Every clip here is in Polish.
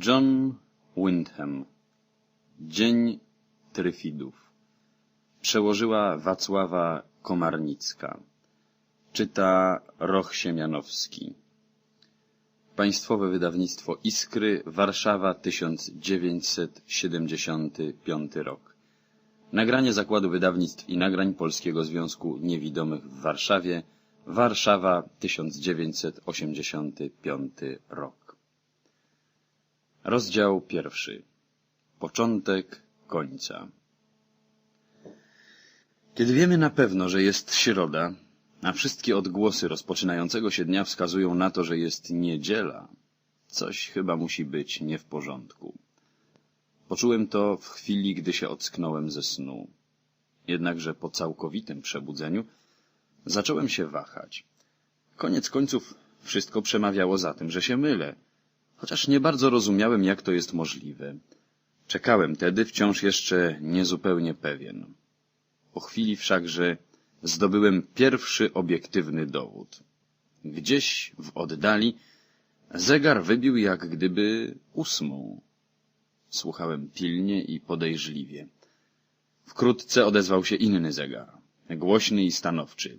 John Wyndham. Dzień Tryfidów. Przełożyła Wacława Komarnicka. Czyta Roch Siemianowski. Państwowe Wydawnictwo Iskry Warszawa 1975 rok. Nagranie Zakładu Wydawnictw i Nagrań Polskiego Związku Niewidomych w Warszawie Warszawa 1985 rok Rozdział pierwszy. Początek końca. Kiedy wiemy na pewno, że jest środa, a wszystkie odgłosy rozpoczynającego się dnia wskazują na to, że jest niedziela, coś chyba musi być nie w porządku. Poczułem to w chwili, gdy się ocknąłem ze snu. Jednakże po całkowitym przebudzeniu zacząłem się wahać. Koniec końców wszystko przemawiało za tym, że się mylę chociaż nie bardzo rozumiałem, jak to jest możliwe. Czekałem tedy, wciąż jeszcze niezupełnie pewien. Po chwili wszakże zdobyłem pierwszy obiektywny dowód. Gdzieś w oddali zegar wybił jak gdyby ósmą. Słuchałem pilnie i podejrzliwie. Wkrótce odezwał się inny zegar, głośny i stanowczy.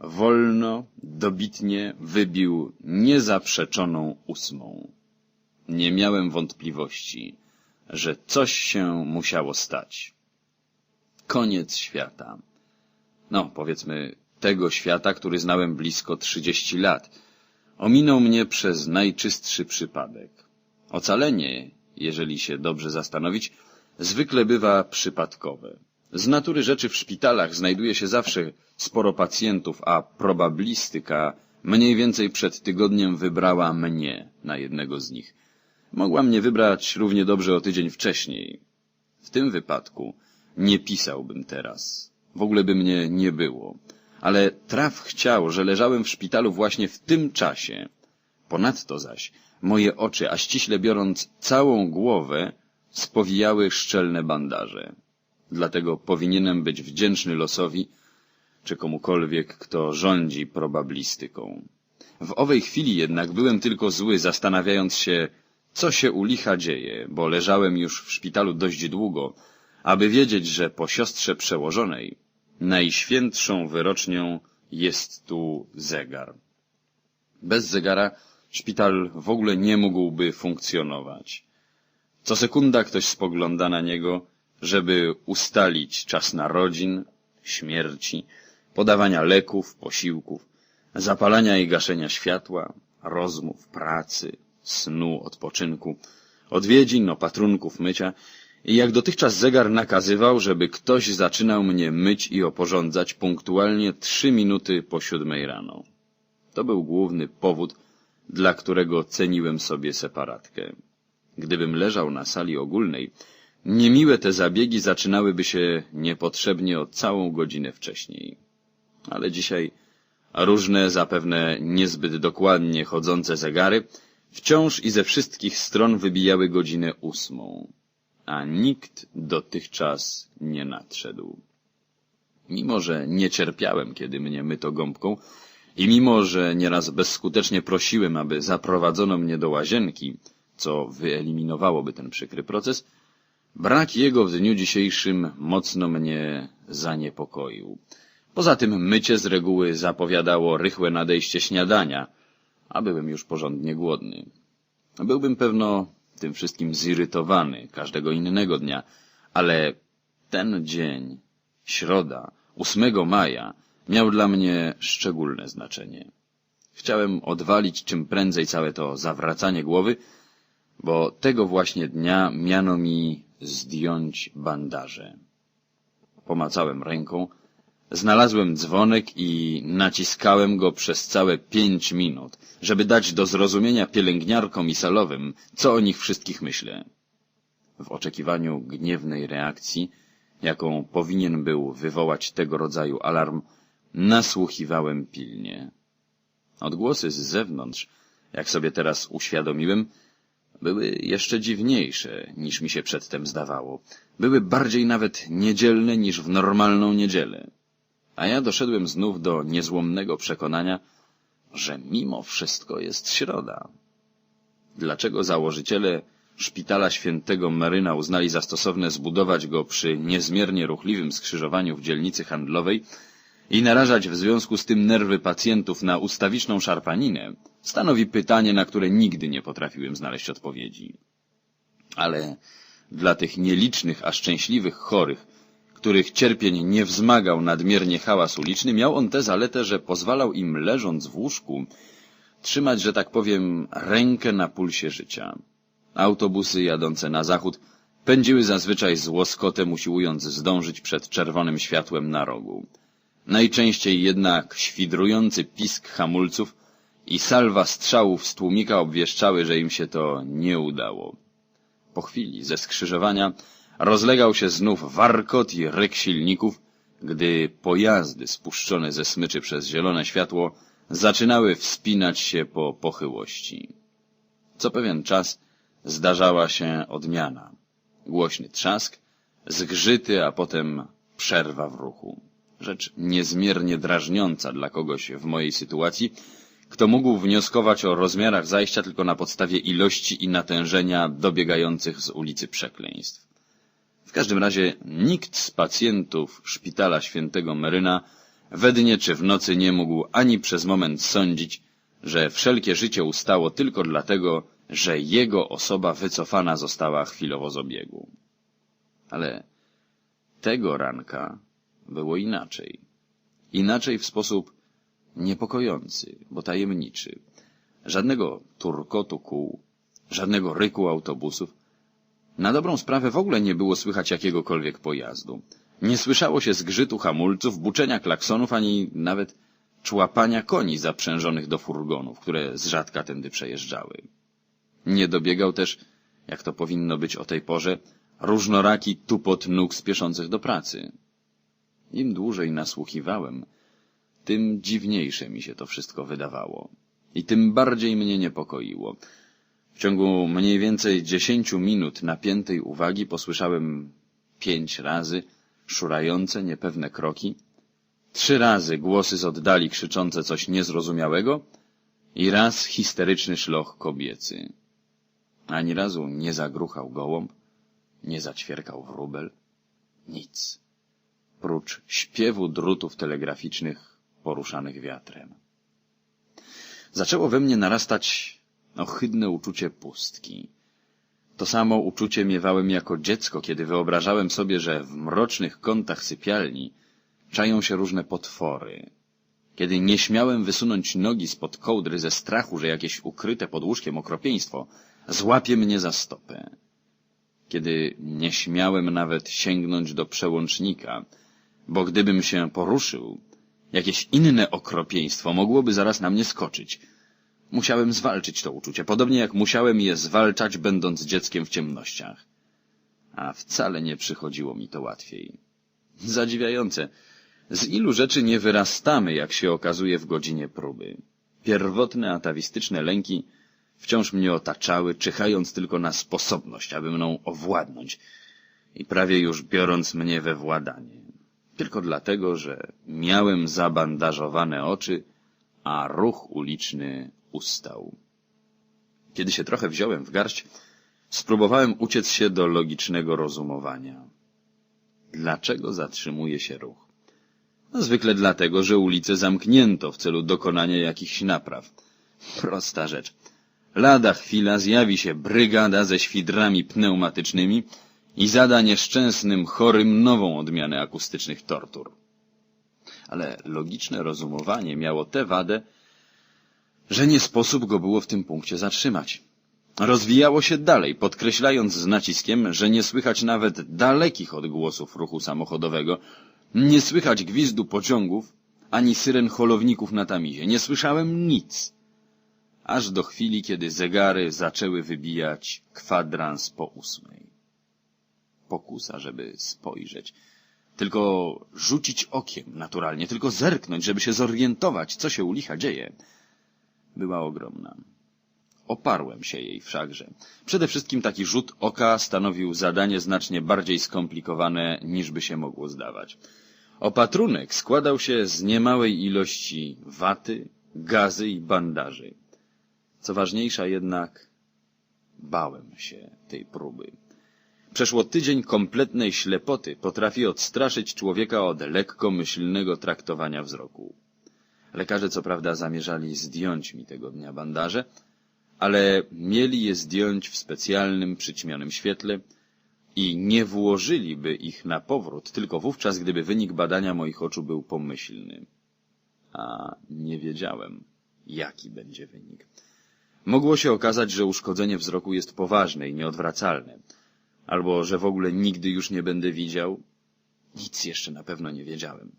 Wolno, dobitnie wybił niezaprzeczoną ósmą. Nie miałem wątpliwości, że coś się musiało stać. Koniec świata. No, powiedzmy, tego świata, który znałem blisko trzydzieści lat. Ominął mnie przez najczystszy przypadek. Ocalenie, jeżeli się dobrze zastanowić, zwykle bywa przypadkowe. Z natury rzeczy w szpitalach znajduje się zawsze sporo pacjentów, a probablistyka mniej więcej przed tygodniem wybrała mnie na jednego z nich. Mogła mnie wybrać równie dobrze o tydzień wcześniej. W tym wypadku nie pisałbym teraz. W ogóle by mnie nie było. Ale traf chciał, że leżałem w szpitalu właśnie w tym czasie. Ponadto zaś moje oczy, a ściśle biorąc całą głowę, spowijały szczelne bandaże. Dlatego powinienem być wdzięczny losowi, czy komukolwiek, kto rządzi probablistyką. W owej chwili jednak byłem tylko zły, zastanawiając się, co się u licha dzieje, bo leżałem już w szpitalu dość długo, aby wiedzieć, że po siostrze przełożonej najświętszą wyrocznią jest tu zegar. Bez zegara szpital w ogóle nie mógłby funkcjonować. Co sekunda ktoś spogląda na niego, żeby ustalić czas narodzin, śmierci, podawania leków, posiłków, zapalania i gaszenia światła, rozmów, pracy, snu, odpoczynku, odwiedzin, opatrunków, mycia i jak dotychczas zegar nakazywał, żeby ktoś zaczynał mnie myć i oporządzać punktualnie trzy minuty po siódmej rano. To był główny powód, dla którego ceniłem sobie separatkę. Gdybym leżał na sali ogólnej, niemiłe te zabiegi zaczynałyby się niepotrzebnie o całą godzinę wcześniej. Ale dzisiaj różne, zapewne niezbyt dokładnie chodzące zegary Wciąż i ze wszystkich stron wybijały godzinę ósmą, a nikt dotychczas nie nadszedł. Mimo, że nie cierpiałem, kiedy mnie myto gąbką i mimo, że nieraz bezskutecznie prosiłem, aby zaprowadzono mnie do łazienki, co wyeliminowałoby ten przykry proces, brak jego w dniu dzisiejszym mocno mnie zaniepokoił. Poza tym mycie z reguły zapowiadało rychłe nadejście śniadania, a byłem już porządnie głodny. Byłbym pewno tym wszystkim zirytowany każdego innego dnia, ale ten dzień, środa, 8 maja, miał dla mnie szczególne znaczenie. Chciałem odwalić czym prędzej całe to zawracanie głowy, bo tego właśnie dnia miano mi zdjąć bandaże. Pomacałem ręką, Znalazłem dzwonek i naciskałem go przez całe pięć minut, żeby dać do zrozumienia pielęgniarkom i salowym, co o nich wszystkich myślę. W oczekiwaniu gniewnej reakcji, jaką powinien był wywołać tego rodzaju alarm, nasłuchiwałem pilnie. Odgłosy z zewnątrz, jak sobie teraz uświadomiłem, były jeszcze dziwniejsze, niż mi się przedtem zdawało. Były bardziej nawet niedzielne niż w normalną niedzielę. A ja doszedłem znów do niezłomnego przekonania, że mimo wszystko jest środa. Dlaczego założyciele szpitala świętego Maryna uznali za stosowne zbudować go przy niezmiernie ruchliwym skrzyżowaniu w dzielnicy handlowej i narażać w związku z tym nerwy pacjentów na ustawiczną szarpaninę, stanowi pytanie, na które nigdy nie potrafiłem znaleźć odpowiedzi. Ale dla tych nielicznych, a szczęśliwych chorych, których cierpień nie wzmagał nadmiernie hałas uliczny, miał on tę zaletę, że pozwalał im leżąc w łóżku trzymać, że tak powiem, rękę na pulsie życia. Autobusy jadące na zachód pędziły zazwyczaj z łoskotem, usiłując zdążyć przed czerwonym światłem na rogu. Najczęściej jednak świdrujący pisk hamulców i salwa strzałów z tłumika obwieszczały, że im się to nie udało. Po chwili ze skrzyżowania rozlegał się znów warkot i ryk silników, gdy pojazdy spuszczone ze smyczy przez zielone światło zaczynały wspinać się po pochyłości. Co pewien czas zdarzała się odmiana. Głośny trzask, zgrzyty, a potem przerwa w ruchu. Rzecz niezmiernie drażniąca dla kogoś w mojej sytuacji, kto mógł wnioskować o rozmiarach zajścia tylko na podstawie ilości i natężenia dobiegających z ulicy przekleństw. W każdym razie nikt z pacjentów szpitala świętego Meryna we dnie czy w nocy nie mógł ani przez moment sądzić, że wszelkie życie ustało tylko dlatego, że jego osoba wycofana została chwilowo z obiegu. Ale tego ranka było inaczej. Inaczej w sposób niepokojący, bo tajemniczy. Żadnego turkotu kół, żadnego ryku autobusów. Na dobrą sprawę w ogóle nie było słychać jakiegokolwiek pojazdu. Nie słyszało się zgrzytu hamulców, buczenia klaksonów, ani nawet człapania koni zaprzężonych do furgonów, które z rzadka tędy przejeżdżały. Nie dobiegał też, jak to powinno być o tej porze, różnoraki tupot nóg spieszących do pracy. Im dłużej nasłuchiwałem, tym dziwniejsze mi się to wszystko wydawało. I tym bardziej mnie niepokoiło. W ciągu mniej więcej dziesięciu minut napiętej uwagi posłyszałem pięć razy szurające, niepewne kroki, trzy razy głosy z oddali krzyczące coś niezrozumiałego i raz histeryczny szloch kobiecy. Ani razu nie zagruchał gołąb, nie zaćwierkał wróbel, nic, prócz śpiewu drutów telegraficznych poruszanych wiatrem. Zaczęło we mnie narastać ohydne uczucie pustki. To samo uczucie miewałem jako dziecko, kiedy wyobrażałem sobie, że w mrocznych kątach sypialni czają się różne potwory. Kiedy nie śmiałem wysunąć nogi spod kołdry ze strachu, że jakieś ukryte pod łóżkiem okropieństwo złapie mnie za stopę. Kiedy nie śmiałem nawet sięgnąć do przełącznika, bo gdybym się poruszył, jakieś inne okropieństwo mogłoby zaraz na mnie skoczyć. Musiałem zwalczyć to uczucie, podobnie jak musiałem je zwalczać, będąc dzieckiem w ciemnościach. A wcale nie przychodziło mi to łatwiej. Zadziwiające. Z ilu rzeczy nie wyrastamy, jak się okazuje w godzinie próby. Pierwotne atawistyczne lęki wciąż mnie otaczały, czyhając tylko na sposobność, aby mną owładnąć i prawie już biorąc mnie we władanie. Tylko dlatego, że miałem zabandażowane oczy, a ruch uliczny ustał. Kiedy się trochę wziąłem w garść, spróbowałem uciec się do logicznego rozumowania. Dlaczego zatrzymuje się ruch? No, zwykle dlatego, że ulice zamknięto w celu dokonania jakichś napraw. Prosta rzecz. Lada chwila zjawi się brygada ze świdrami pneumatycznymi i zada nieszczęsnym chorym nową odmianę akustycznych tortur. Ale logiczne rozumowanie miało tę wadę, że nie sposób go było w tym punkcie zatrzymać. Rozwijało się dalej, podkreślając z naciskiem, że nie słychać nawet dalekich odgłosów ruchu samochodowego, nie słychać gwizdu pociągów, ani syren holowników na tamizie. Nie słyszałem nic aż do chwili, kiedy zegary zaczęły wybijać kwadrans po ósmej. Pokusa, żeby spojrzeć. Tylko rzucić okiem, naturalnie, tylko zerknąć, żeby się zorientować, co się u licha dzieje, była ogromna. Oparłem się jej wszakże. Przede wszystkim taki rzut oka stanowił zadanie znacznie bardziej skomplikowane, niż by się mogło zdawać. Opatrunek składał się z niemałej ilości waty, gazy i bandaży. Co ważniejsza jednak, Bałem się tej próby. Przeszło tydzień kompletnej ślepoty potrafi odstraszyć człowieka od lekkomyślnego traktowania wzroku. Lekarze co prawda zamierzali zdjąć mi tego dnia bandaże, ale mieli je zdjąć w specjalnym, przyćmionym świetle i nie włożyliby ich na powrót tylko wówczas, gdyby wynik badania moich oczu był pomyślny. A nie wiedziałem, jaki będzie wynik. Mogło się okazać, że uszkodzenie wzroku jest poważne i nieodwracalne, albo że w ogóle nigdy już nie będę widział. Nic jeszcze na pewno nie wiedziałem.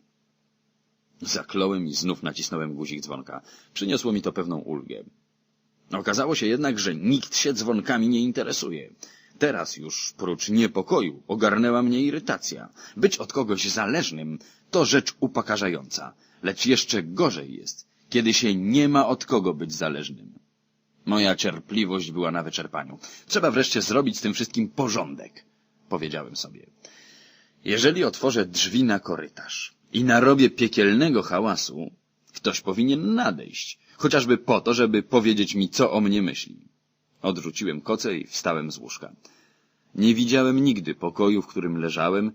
Zakląłem i znów nacisnąłem guzik dzwonka. Przyniosło mi to pewną ulgę. Okazało się jednak, że nikt się dzwonkami nie interesuje. Teraz już, prócz niepokoju, ogarnęła mnie irytacja. Być od kogoś zależnym to rzecz upokarzająca, lecz jeszcze gorzej jest, kiedy się nie ma od kogo być zależnym. Moja cierpliwość była na wyczerpaniu. Trzeba wreszcie zrobić z tym wszystkim porządek, powiedziałem sobie. Jeżeli otworzę drzwi na korytarz i narobię piekielnego hałasu, ktoś powinien nadejść, chociażby po to, żeby powiedzieć mi, co o mnie myśli. Odrzuciłem koce i wstałem z łóżka. Nie widziałem nigdy pokoju, w którym leżałem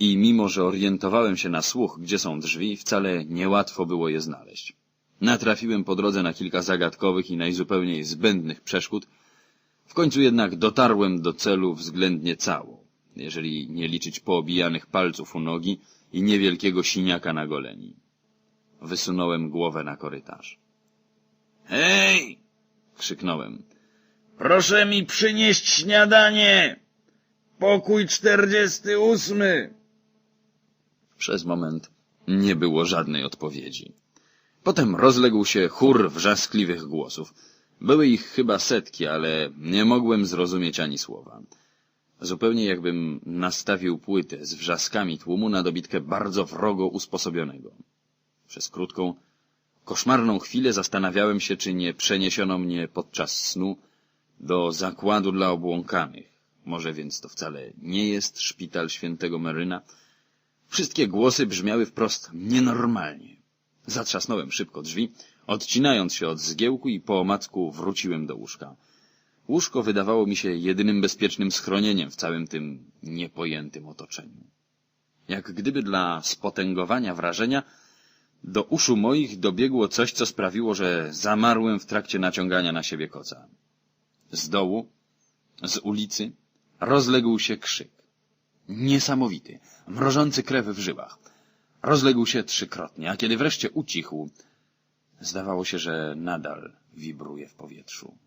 i mimo, że orientowałem się na słuch, gdzie są drzwi, wcale niełatwo było je znaleźć. Natrafiłem po drodze na kilka zagadkowych i najzupełniej zbędnych przeszkód. W końcu jednak dotarłem do celu względnie cało, jeżeli nie liczyć poobijanych palców u nogi i niewielkiego siniaka na goleni. Wysunąłem głowę na korytarz. Hej! krzyknąłem. Proszę mi przynieść śniadanie! Pokój czterdziesty ósmy! Przez moment nie było żadnej odpowiedzi. Potem rozległ się chór wrzaskliwych głosów. Były ich chyba setki, ale nie mogłem zrozumieć ani słowa. Zupełnie jakbym nastawił płytę z wrzaskami tłumu na dobitkę bardzo wrogo usposobionego. Przez krótką, koszmarną chwilę zastanawiałem się, czy nie przeniesiono mnie podczas snu do zakładu dla obłąkanych. Może więc to wcale nie jest szpital świętego Meryna. Wszystkie głosy brzmiały wprost nienormalnie. Zatrzasnąłem szybko drzwi, odcinając się od zgiełku i po omacku wróciłem do łóżka. Łóżko wydawało mi się jedynym bezpiecznym schronieniem w całym tym niepojętym otoczeniu. Jak gdyby dla spotęgowania wrażenia do uszu moich dobiegło coś, co sprawiło, że zamarłem w trakcie naciągania na siebie koca. Z dołu, z ulicy, rozległ się krzyk. Niesamowity, mrożący krew w żyłach. Rozległ się trzykrotnie, a kiedy wreszcie ucichł, zdawało się, że nadal wibruje w powietrzu.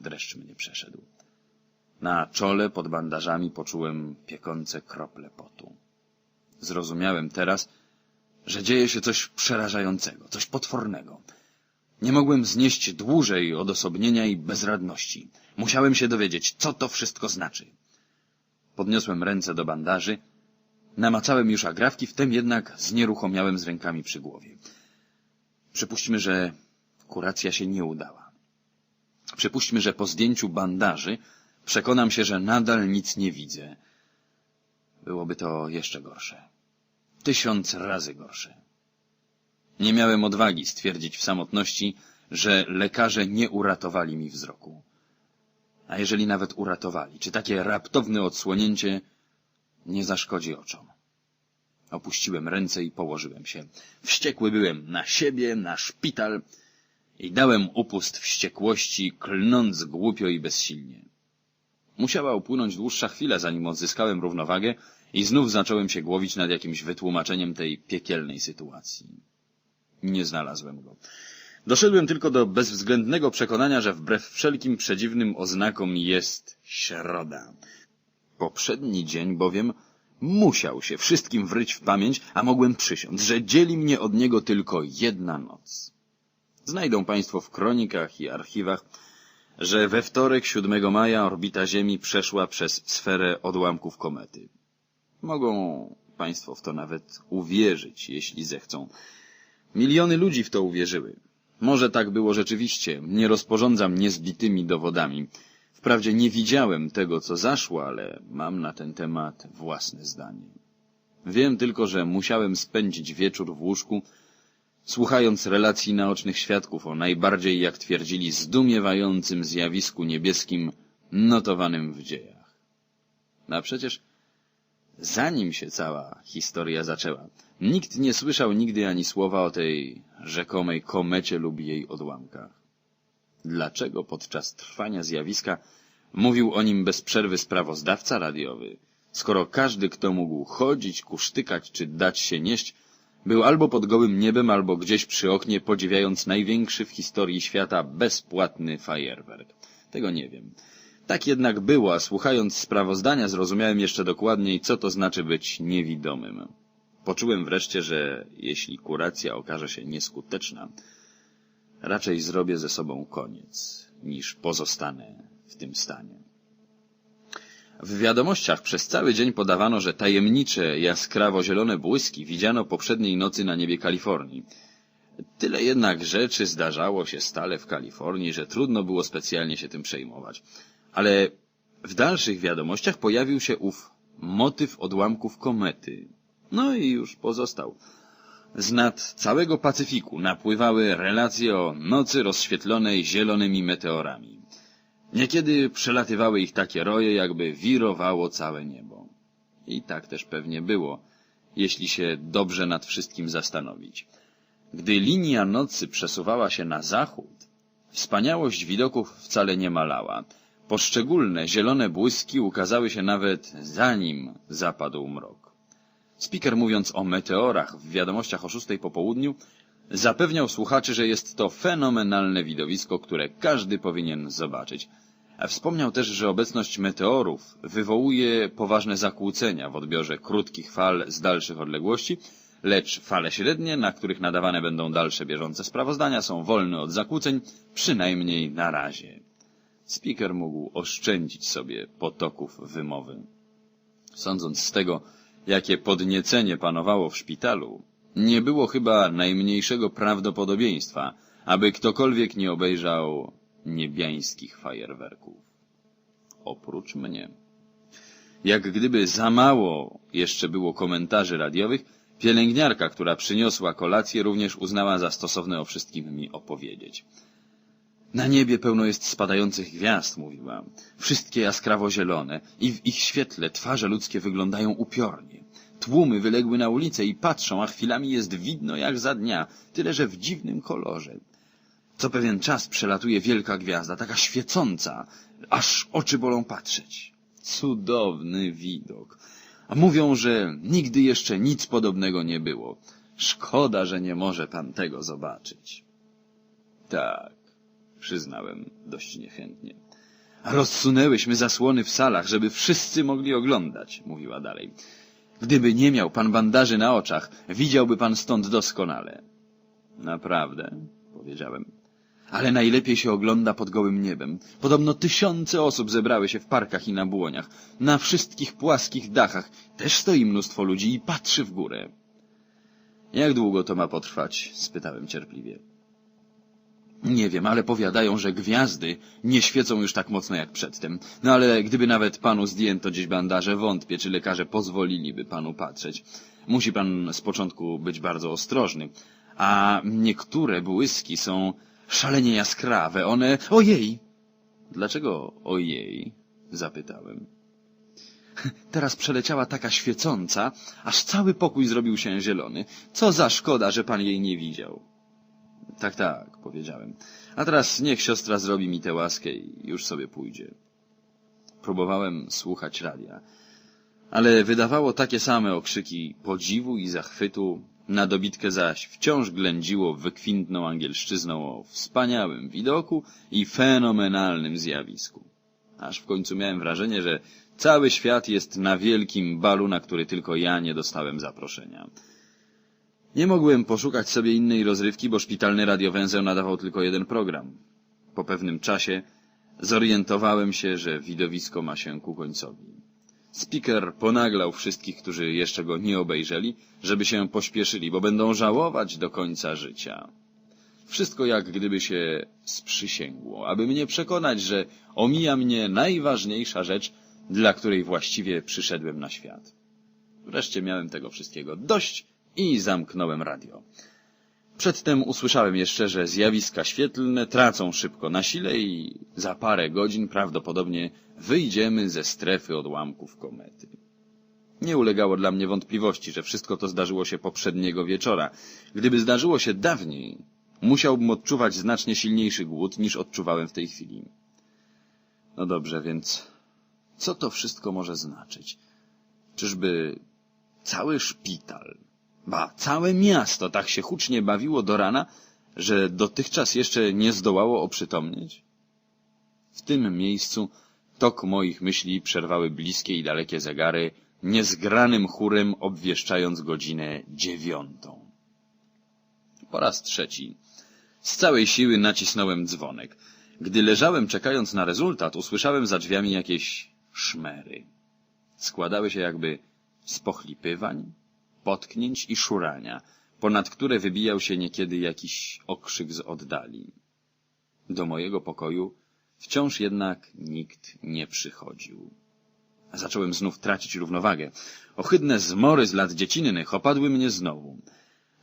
Dreszcz mnie przeszedł. Na czole pod bandażami poczułem piekące krople potu. Zrozumiałem teraz, że dzieje się coś przerażającego, coś potwornego. Nie mogłem znieść dłużej odosobnienia i bezradności. Musiałem się dowiedzieć, co to wszystko znaczy. Podniosłem ręce do bandaży. Namacałem już agrafki, wtem jednak znieruchomiałem z rękami przy głowie. Przypuśćmy, że kuracja się nie udała. Przypuśćmy, że po zdjęciu bandaży przekonam się, że nadal nic nie widzę. Byłoby to jeszcze gorsze. Tysiąc razy gorsze. Nie miałem odwagi stwierdzić w samotności, że lekarze nie uratowali mi wzroku. A jeżeli nawet uratowali, czy takie raptowne odsłonięcie nie zaszkodzi oczom? Opuściłem ręce i położyłem się. Wściekły byłem na siebie, na szpital i dałem upust wściekłości, klnąc głupio i bezsilnie. Musiała upłynąć dłuższa chwila, zanim odzyskałem równowagę i znów zacząłem się głowić nad jakimś wytłumaczeniem tej piekielnej sytuacji. Nie znalazłem go. Doszedłem tylko do bezwzględnego przekonania, że wbrew wszelkim przedziwnym oznakom jest środa. Poprzedni dzień bowiem musiał się wszystkim wryć w pamięć, a mogłem przysiąc, że dzieli mnie od niego tylko jedna noc. Znajdą Państwo w kronikach i archiwach, że we wtorek 7 maja orbita Ziemi przeszła przez sferę odłamków komety. Mogą Państwo w to nawet uwierzyć, jeśli zechcą. Miliony ludzi w to uwierzyły. Może tak było rzeczywiście, nie rozporządzam niezbitymi dowodami. Wprawdzie nie widziałem tego, co zaszło, ale mam na ten temat własne zdanie. Wiem tylko, że musiałem spędzić wieczór w łóżku, słuchając relacji naocznych świadków o najbardziej, jak twierdzili, zdumiewającym zjawisku niebieskim notowanym w dziejach. No a przecież zanim się cała historia zaczęła, nikt nie słyszał nigdy ani słowa o tej rzekomej komecie lub jej odłamkach. Dlaczego podczas trwania zjawiska mówił o nim bez przerwy sprawozdawca radiowy, skoro każdy, kto mógł chodzić, kusztykać czy dać się nieść, był albo pod gołym niebem, albo gdzieś przy oknie, podziwiając największy w historii świata bezpłatny fajerwerk. Tego nie wiem. Tak jednak było, a słuchając sprawozdania zrozumiałem jeszcze dokładniej, co to znaczy być niewidomym. Poczułem wreszcie, że jeśli kuracja okaże się nieskuteczna, raczej zrobię ze sobą koniec, niż pozostanę w tym stanie. W wiadomościach przez cały dzień podawano, że tajemnicze, jaskrawo-zielone błyski widziano poprzedniej nocy na niebie Kalifornii. Tyle jednak rzeczy zdarzało się stale w Kalifornii, że trudno było specjalnie się tym przejmować. Ale w dalszych wiadomościach pojawił się ów motyw odłamków komety. No i już pozostał. Z nad całego Pacyfiku napływały relacje o nocy rozświetlonej zielonymi meteorami. Niekiedy przelatywały ich takie roje, jakby wirowało całe niebo. I tak też pewnie było, jeśli się dobrze nad wszystkim zastanowić. Gdy linia nocy przesuwała się na zachód, wspaniałość widoków wcale nie malała. Poszczególne zielone błyski ukazały się nawet zanim zapadł mrok. Speaker mówiąc o meteorach w wiadomościach o szóstej po południu, zapewniał słuchaczy, że jest to fenomenalne widowisko, które każdy powinien zobaczyć. Wspomniał też, że obecność meteorów wywołuje poważne zakłócenia w odbiorze krótkich fal z dalszych odległości, lecz fale średnie, na których nadawane będą dalsze bieżące sprawozdania, są wolne od zakłóceń, przynajmniej na razie. Speaker mógł oszczędzić sobie potoków wymowy. Sądząc z tego, jakie podniecenie panowało w szpitalu, nie było chyba najmniejszego prawdopodobieństwa, aby ktokolwiek nie obejrzał niebiańskich fajerwerków. Oprócz mnie. Jak gdyby za mało jeszcze było komentarzy radiowych, pielęgniarka, która przyniosła kolację, również uznała za stosowne o wszystkim mi opowiedzieć. Na niebie pełno jest spadających gwiazd, mówiła. Wszystkie jaskrawo zielone i w ich świetle twarze ludzkie wyglądają upiornie. Tłumy wyległy na ulicę i patrzą, a chwilami jest widno jak za dnia, tyle że w dziwnym kolorze. Co pewien czas przelatuje wielka gwiazda, taka świecąca, aż oczy bolą patrzeć. Cudowny widok. A mówią, że nigdy jeszcze nic podobnego nie było. Szkoda, że nie może pan tego zobaczyć. Tak, przyznałem dość niechętnie. Rozsunęłyśmy zasłony w salach, żeby wszyscy mogli oglądać, mówiła dalej. Gdyby nie miał pan bandaży na oczach, widziałby pan stąd doskonale. Naprawdę, powiedziałem. Ale najlepiej się ogląda pod gołym niebem. Podobno tysiące osób zebrały się w parkach i na błoniach. Na wszystkich płaskich dachach też stoi mnóstwo ludzi i patrzy w górę. Jak długo to ma potrwać? spytałem cierpliwie. Nie wiem, ale powiadają, że gwiazdy nie świecą już tak mocno jak przedtem. No ale gdyby nawet panu zdjęto gdzieś bandaże, wątpię, czy lekarze pozwoliliby panu patrzeć. Musi pan z początku być bardzo ostrożny. A niektóre błyski są szalenie jaskrawe. One... Ojej! Dlaczego ojej? Zapytałem. Teraz przeleciała taka świecąca, aż cały pokój zrobił się zielony. Co za szkoda, że pan jej nie widział. Tak, tak, powiedziałem. A teraz niech siostra zrobi mi tę łaskę i już sobie pójdzie. Próbowałem słuchać radia, ale wydawało takie same okrzyki podziwu i zachwytu, na dobitkę zaś wciąż ględziło wykwintną angielszczyzną o wspaniałym widoku i fenomenalnym zjawisku. Aż w końcu miałem wrażenie, że cały świat jest na wielkim balu, na który tylko ja nie dostałem zaproszenia. Nie mogłem poszukać sobie innej rozrywki, bo szpitalny radiowęzeł nadawał tylko jeden program. Po pewnym czasie zorientowałem się, że widowisko ma się ku końcowi. Speaker ponaglał wszystkich, którzy jeszcze go nie obejrzeli, żeby się pośpieszyli, bo będą żałować do końca życia. Wszystko jak gdyby się sprzysięgło, aby mnie przekonać, że omija mnie najważniejsza rzecz, dla której właściwie przyszedłem na świat. Wreszcie miałem tego wszystkiego dość i zamknąłem radio. Przedtem usłyszałem jeszcze, że zjawiska świetlne tracą szybko na sile i za parę godzin prawdopodobnie wyjdziemy ze strefy odłamków komety. Nie ulegało dla mnie wątpliwości, że wszystko to zdarzyło się poprzedniego wieczora. Gdyby zdarzyło się dawniej, musiałbym odczuwać znacznie silniejszy głód niż odczuwałem w tej chwili. No dobrze, więc co to wszystko może znaczyć? Czyżby cały szpital, ba, całe miasto tak się hucznie bawiło do rana, że dotychczas jeszcze nie zdołało oprzytomnieć? W tym miejscu tok moich myśli przerwały bliskie i dalekie zegary, niezgranym chórem obwieszczając godzinę dziewiątą. Po raz trzeci z całej siły nacisnąłem dzwonek. Gdy leżałem czekając na rezultat, usłyszałem za drzwiami jakieś szmery. Składały się jakby z pochlipywań, potknięć i szurania, ponad które wybijał się niekiedy jakiś okrzyk z oddali. Do mojego pokoju wciąż jednak nikt nie przychodził. Zacząłem znów tracić równowagę. Ohydne zmory z lat dziecinnych opadły mnie znowu.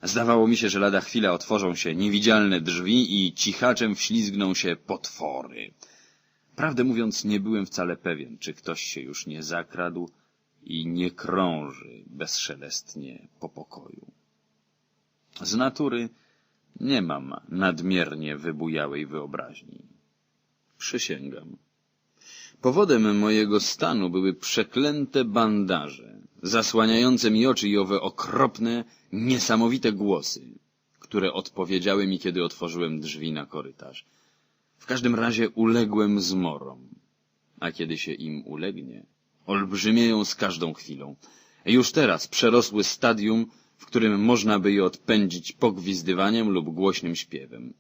Zdawało mi się, że lada chwila otworzą się niewidzialne drzwi i cichaczem wślizgną się potwory. Prawdę mówiąc, nie byłem wcale pewien, czy ktoś się już nie zakradł i nie krąży bezszelestnie po pokoju. Z natury nie mam nadmiernie wybujałej wyobraźni. Przysięgam. Powodem mojego stanu były przeklęte bandaże, zasłaniające mi oczy i owe okropne, niesamowite głosy, które odpowiedziały mi, kiedy otworzyłem drzwi na korytarz. W każdym razie uległem zmorom, a kiedy się im ulegnie, olbrzymieją z każdą chwilą. Już teraz przerosły stadium, w którym można by je odpędzić pogwizdywaniem lub głośnym śpiewem.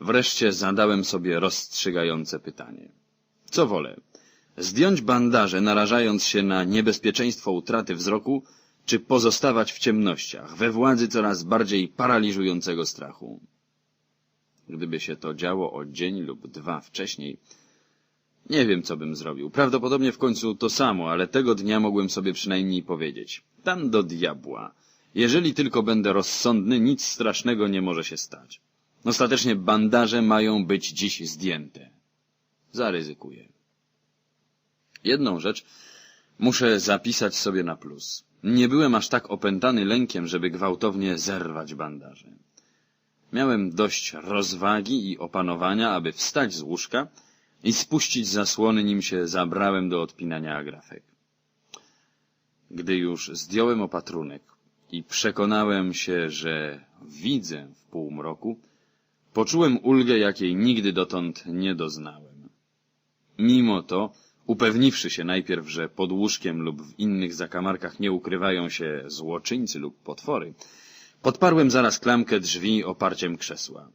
Wreszcie zadałem sobie rozstrzygające pytanie. Co wolę? Zdjąć bandaże, narażając się na niebezpieczeństwo utraty wzroku, czy pozostawać w ciemnościach, we władzy coraz bardziej paraliżującego strachu? Gdyby się to działo o dzień lub dwa wcześniej, nie wiem, co bym zrobił. Prawdopodobnie w końcu to samo, ale tego dnia mogłem sobie przynajmniej powiedzieć. Tam do diabła. Jeżeli tylko będę rozsądny, nic strasznego nie może się stać. Ostatecznie bandaże mają być dziś zdjęte. Zaryzykuję. Jedną rzecz muszę zapisać sobie na plus. Nie byłem aż tak opętany lękiem, żeby gwałtownie zerwać bandaże. Miałem dość rozwagi i opanowania, aby wstać z łóżka i spuścić zasłony, nim się zabrałem do odpinania agrafek. Gdy już zdjąłem opatrunek i przekonałem się, że widzę w półmroku, poczułem ulgę, jakiej nigdy dotąd nie doznałem. Mimo to, upewniwszy się najpierw, że pod łóżkiem lub w innych zakamarkach nie ukrywają się złoczyńcy lub potwory, podparłem zaraz klamkę drzwi oparciem krzesła.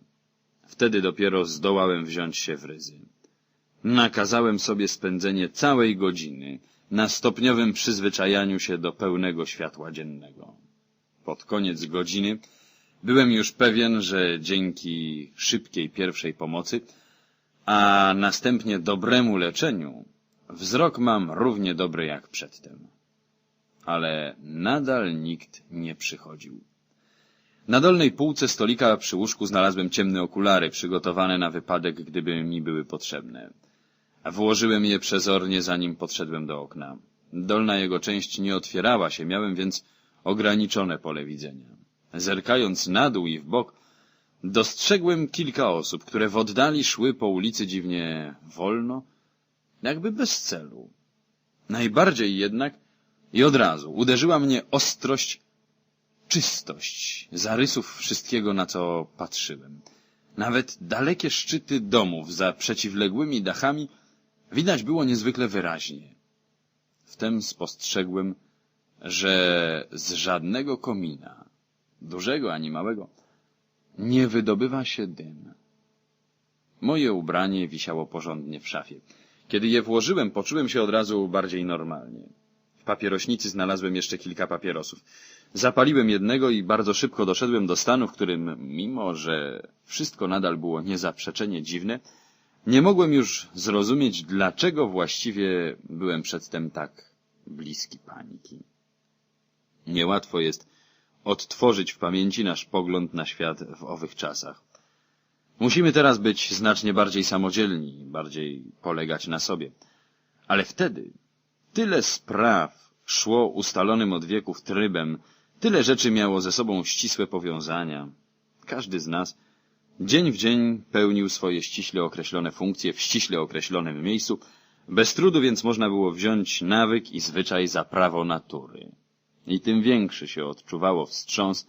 Wtedy dopiero zdołałem wziąć się w ryzy. Nakazałem sobie spędzenie całej godziny na stopniowym przyzwyczajaniu się do pełnego światła dziennego. Pod koniec godziny byłem już pewien, że dzięki szybkiej pierwszej pomocy, a następnie dobremu leczeniu, wzrok mam równie dobry jak przedtem. Ale nadal nikt nie przychodził. Na dolnej półce stolika przy łóżku znalazłem ciemne okulary, przygotowane na wypadek, gdyby mi były potrzebne. Włożyłem je przezornie, zanim podszedłem do okna. Dolna jego część nie otwierała się, miałem więc ograniczone pole widzenia. Zerkając na dół i w bok, dostrzegłem kilka osób, które w oddali szły po ulicy dziwnie wolno, jakby bez celu. Najbardziej jednak i od razu uderzyła mnie ostrość, czystość zarysów wszystkiego, na co patrzyłem. Nawet dalekie szczyty domów za przeciwległymi dachami widać było niezwykle wyraźnie. Wtem spostrzegłem, że z żadnego komina, dużego ani małego, nie wydobywa się dym. Moje ubranie wisiało porządnie w szafie. Kiedy je włożyłem, poczułem się od razu bardziej normalnie. W papierośnicy znalazłem jeszcze kilka papierosów. Zapaliłem jednego i bardzo szybko doszedłem do stanu, w którym, mimo że wszystko nadal było niezaprzeczenie dziwne, nie mogłem już zrozumieć, dlaczego właściwie byłem przedtem tak bliski paniki. Niełatwo jest odtworzyć w pamięci nasz pogląd na świat w owych czasach. Musimy teraz być znacznie bardziej samodzielni, bardziej polegać na sobie. Ale wtedy tyle spraw szło ustalonym od wieków trybem, tyle rzeczy miało ze sobą ścisłe powiązania. Każdy z nas dzień w dzień pełnił swoje ściśle określone funkcje w ściśle określonym miejscu, bez trudu więc można było wziąć nawyk i zwyczaj za prawo natury. I tym większy się odczuwało wstrząs,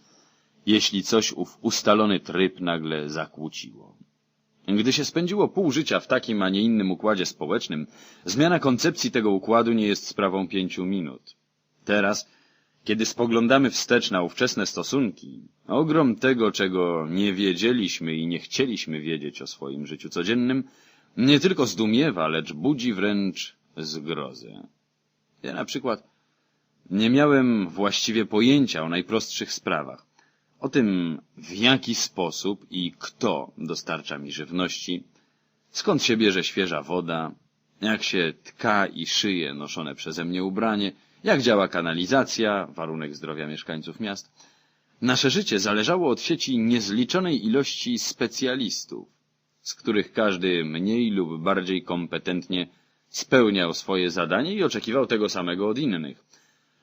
jeśli coś ów ustalony tryb nagle zakłóciło. Gdy się spędziło pół życia w takim, a nie innym układzie społecznym, zmiana koncepcji tego układu nie jest sprawą pięciu minut. Teraz, kiedy spoglądamy wstecz na ówczesne stosunki, ogrom tego, czego nie wiedzieliśmy i nie chcieliśmy wiedzieć o swoim życiu codziennym, nie tylko zdumiewa, lecz budzi wręcz zgrozę. Ja na przykład nie miałem właściwie pojęcia o najprostszych sprawach. O tym, w jaki sposób i kto dostarcza mi żywności, skąd się bierze świeża woda, jak się tka i szyje noszone przeze mnie ubranie, jak działa kanalizacja, warunek zdrowia mieszkańców miast. Nasze życie zależało od sieci niezliczonej ilości specjalistów, z których każdy mniej lub bardziej kompetentnie spełniał swoje zadanie i oczekiwał tego samego od innych.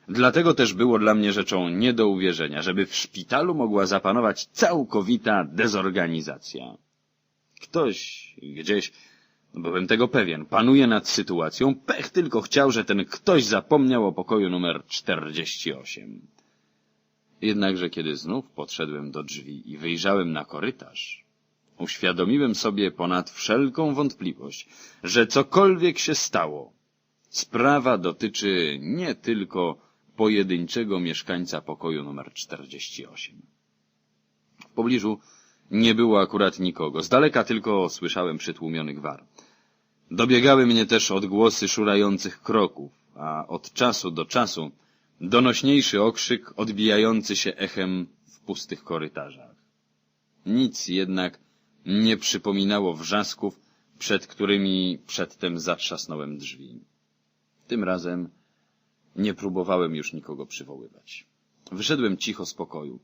Dlatego też było dla mnie rzeczą nie do uwierzenia, żeby w szpitalu mogła zapanować całkowita dezorganizacja. Ktoś gdzieś, byłem tego pewien, panuje nad sytuacją, pech tylko chciał, że ten ktoś zapomniał o pokoju numer 48. Jednakże kiedy znów podszedłem do drzwi i wyjrzałem na korytarz, uświadomiłem sobie ponad wszelką wątpliwość, że cokolwiek się stało, sprawa dotyczy nie tylko pojedynczego mieszkańca pokoju numer 48. W pobliżu nie było akurat nikogo, z daleka tylko słyszałem przytłumiony gwar. Dobiegały mnie też odgłosy szurających kroków, a od czasu do czasu donośniejszy okrzyk odbijający się echem w pustych korytarzach. Nic jednak nie przypominało wrzasków, przed którymi przedtem zatrzasnąłem drzwi. Tym razem nie próbowałem już nikogo przywoływać. Wyszedłem cicho z pokoju.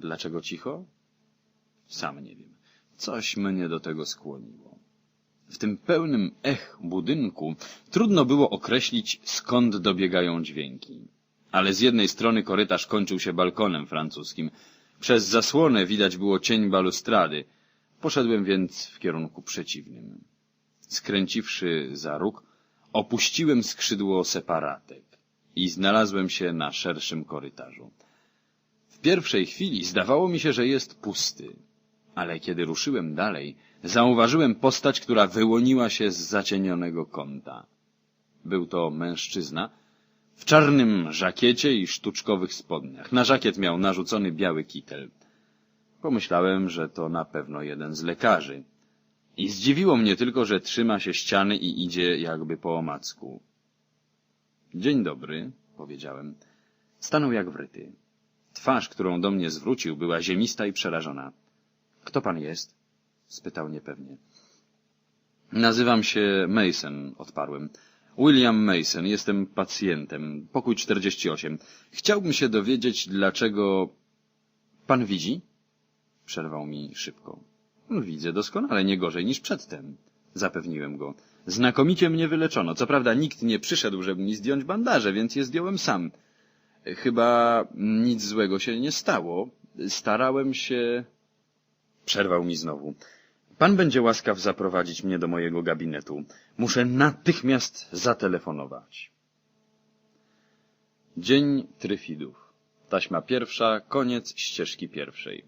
Dlaczego cicho? Sam nie wiem. Coś mnie do tego skłoniło. W tym pełnym ech budynku trudno było określić, skąd dobiegają dźwięki. Ale z jednej strony korytarz kończył się balkonem francuskim. Przez zasłonę widać było cień balustrady. Poszedłem więc w kierunku przeciwnym. Skręciwszy za róg, opuściłem skrzydło separatek i znalazłem się na szerszym korytarzu. W pierwszej chwili zdawało mi się, że jest pusty, ale kiedy ruszyłem dalej, zauważyłem postać, która wyłoniła się z zacienionego kąta. Był to mężczyzna w czarnym żakiecie i sztuczkowych spodniach. Na żakiet miał narzucony biały kitel. Pomyślałem, że to na pewno jeden z lekarzy. I zdziwiło mnie tylko, że trzyma się ściany i idzie jakby po omacku. Dzień dobry, powiedziałem. Stanął jak wryty. Twarz, którą do mnie zwrócił, była ziemista i przerażona. Kto pan jest? spytał niepewnie. Nazywam się Mason, odparłem. William Mason, jestem pacjentem. Pokój 48. Chciałbym się dowiedzieć, dlaczego... Pan widzi? Przerwał mi szybko. Widzę doskonale, nie gorzej niż przedtem. Zapewniłem go. Znakomicie mnie wyleczono. Co prawda nikt nie przyszedł, żeby mi zdjąć bandaże, więc je zdjąłem sam. Chyba nic złego się nie stało. Starałem się... Przerwał mi znowu. Pan będzie łaskaw zaprowadzić mnie do mojego gabinetu. Muszę natychmiast zatelefonować. Dzień Tryfidów. Taśma pierwsza, koniec ścieżki pierwszej.